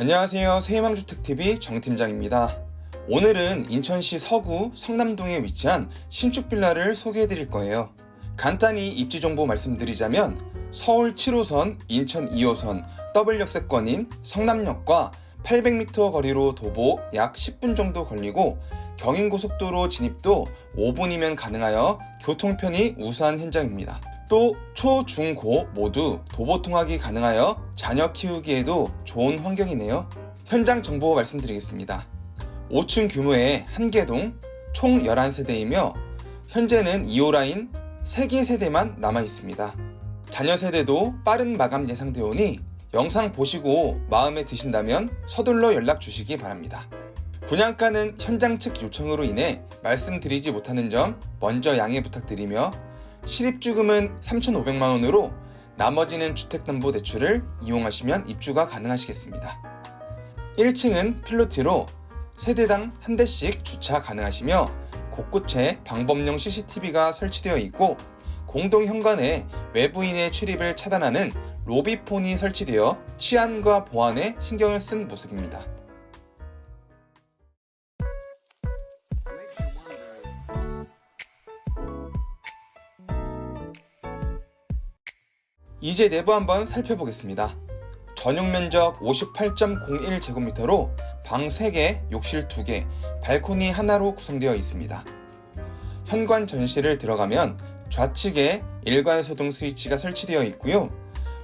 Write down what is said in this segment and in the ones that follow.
안녕하세요. 세희망주택TV 정팀장입니다. 오늘은 인천시 서구 성남동에 위치한 신축 빌라를 소개해 드릴 거예요. 간단히 입지 정보 말씀드리자면 서울 7호선, 인천 2호선, 더블 역세권인 성남역과 800m 거리로 도보 약 10분 정도 걸리고 경인고속도로 진입도 5분이면 가능하여 교통편이 우수한 현장입니다. 또 초, 중, 고 모두 도보 통학이 가능하여 자녀 키우기에도 좋은 환경이네요. 현장 정보 말씀드리겠습니다. 5층 규모의 한 개동 총 11세대이며 현재는 2호 라인 3개 세대만 남아 있습니다. 자녀 세대도 빠른 마감 예상되어 오니 영상 보시고 마음에 드신다면 서둘러 연락 주시기 바랍니다. 분양가는 현장 측 요청으로 인해 말씀드리지 못하는 점 먼저 양해 부탁드리며 실입주금은 3,500만 원으로 나머지는 주택담보대출을 이용하시면 입주가 가능하시겠습니다. 1층은 필로티로 세대당 한 대씩 주차 가능하시며 곳곳에 방범용 CCTV가 설치되어 있고 공동 현관에 외부인의 출입을 차단하는 로비폰이 설치되어 치안과 보안에 신경을 쓴 모습입니다. 이제 내부 한번 살펴보겠습니다. 전용 면적 58.01제곱미터로 방 3개, 욕실 2개, 발코니 하나로 구성되어 있습니다. 현관 전실을 들어가면 좌측에 일관 소등 스위치가 설치되어 있고요.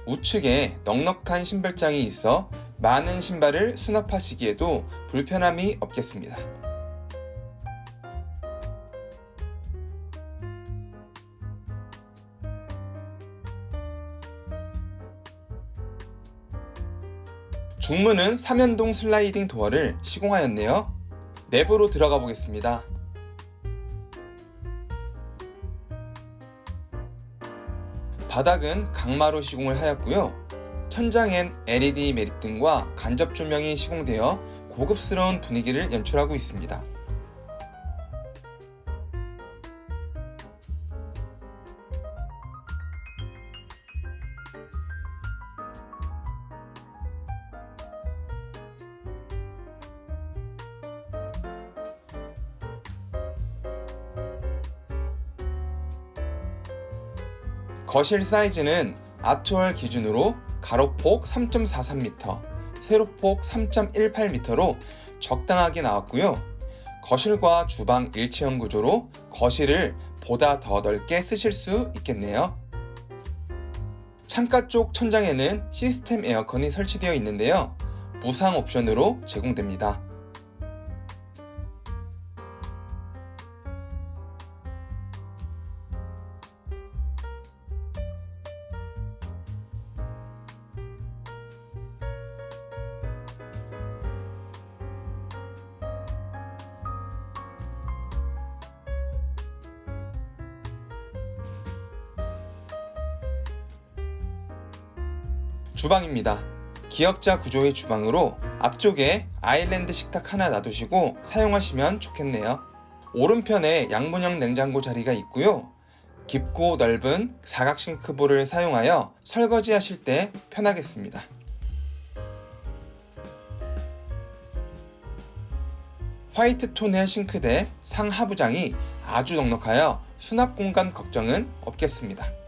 우측에 넉넉한 신발장이 있어 많은 신발을 수납하시기에도 불편함이 없겠습니다. 중문은 삼연동 슬라이딩 도어를 시공하였네요. 내부로 들어가 보겠습니다. 바닥은 강마루 시공을 하였고요. 천장엔 LED 매립등과 간접 조명이 시공되어 고급스러운 분위기를 연출하고 있습니다. 거실 사이즈는 아트월 기준으로 가로폭 3.43m, 세로폭 3.18m로 적당하게 나왔고요. 거실과 주방 일체형 구조로 거실을 보다 더 넓게 쓰실 수 있겠네요. 창가 쪽 천장에는 시스템 에어컨이 설치되어 있는데요. 무상 옵션으로 제공됩니다. 주방입니다. 기역자 구조의 주방으로 앞쪽에 아일랜드 식탁 하나 놔두시고 사용하시면 좋겠네요. 오른편에 양문형 냉장고 자리가 있고요. 깊고 넓은 사각 싱크볼을 사용하여 설거지 하실 때 편하겠습니다. 화이트 톤의 싱크대 상하부장이 아주 넉넉하여 수납 공간 걱정은 없겠습니다.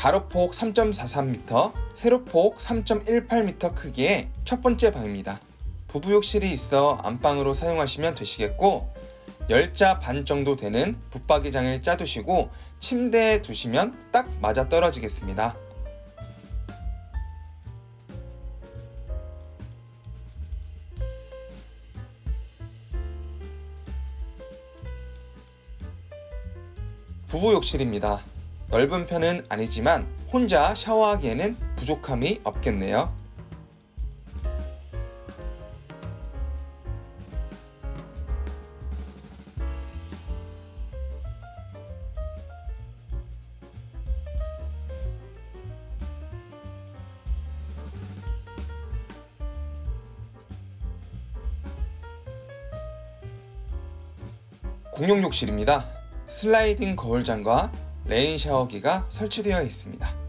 가로폭 3.43m, 세로폭 3.18m 크기의 첫 번째 방입니다. 부부 욕실이 있어 안방으로 사용하시면 되시겠고 열자 반 정도 되는 붙박이장을 짜두시고 침대에 두시면 딱 맞아 떨어지겠습니다. 부부 욕실입니다. 넓은 편은 아니지만 혼자 샤워하기에는 부족함이 없겠네요. 공용 욕실입니다. 슬라이딩 거울장과 레인 샤워기가 설치되어 있습니다.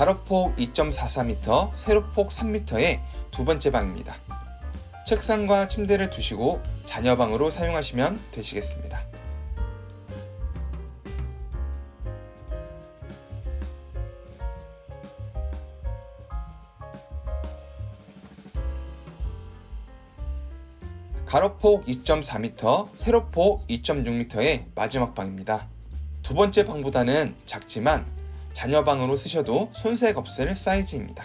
가로폭 2.44m, 세로폭 3m의 두 번째 방입니다. 책상과 침대를 두시고 자녀 방으로 사용하시면 되시겠습니다. 가로폭 2.4m, 세로폭 2.6m의 마지막 방입니다. 두 번째 방보다는 작지만 자녀방으로 쓰셔도 손색 없을 사이즈입니다.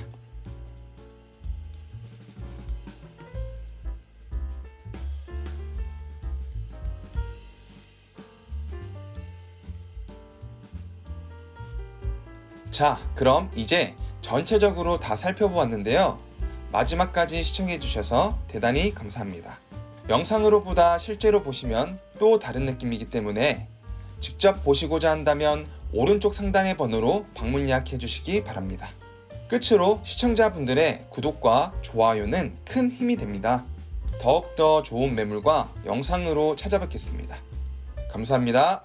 자, 그럼 이제 전체적으로 다 살펴보았는데요. 마지막까지 시청해주셔서 대단히 감사합니다. 영상으로 보다 실제로 보시면 또 다른 느낌이기 때문에 직접 보시고자 한다면 오른쪽 상단의 번호로 방문 예약해 주시기 바랍니다. 끝으로 시청자분들의 구독과 좋아요는 큰 힘이 됩니다. 더욱더 좋은 매물과 영상으로 찾아뵙겠습니다. 감사합니다.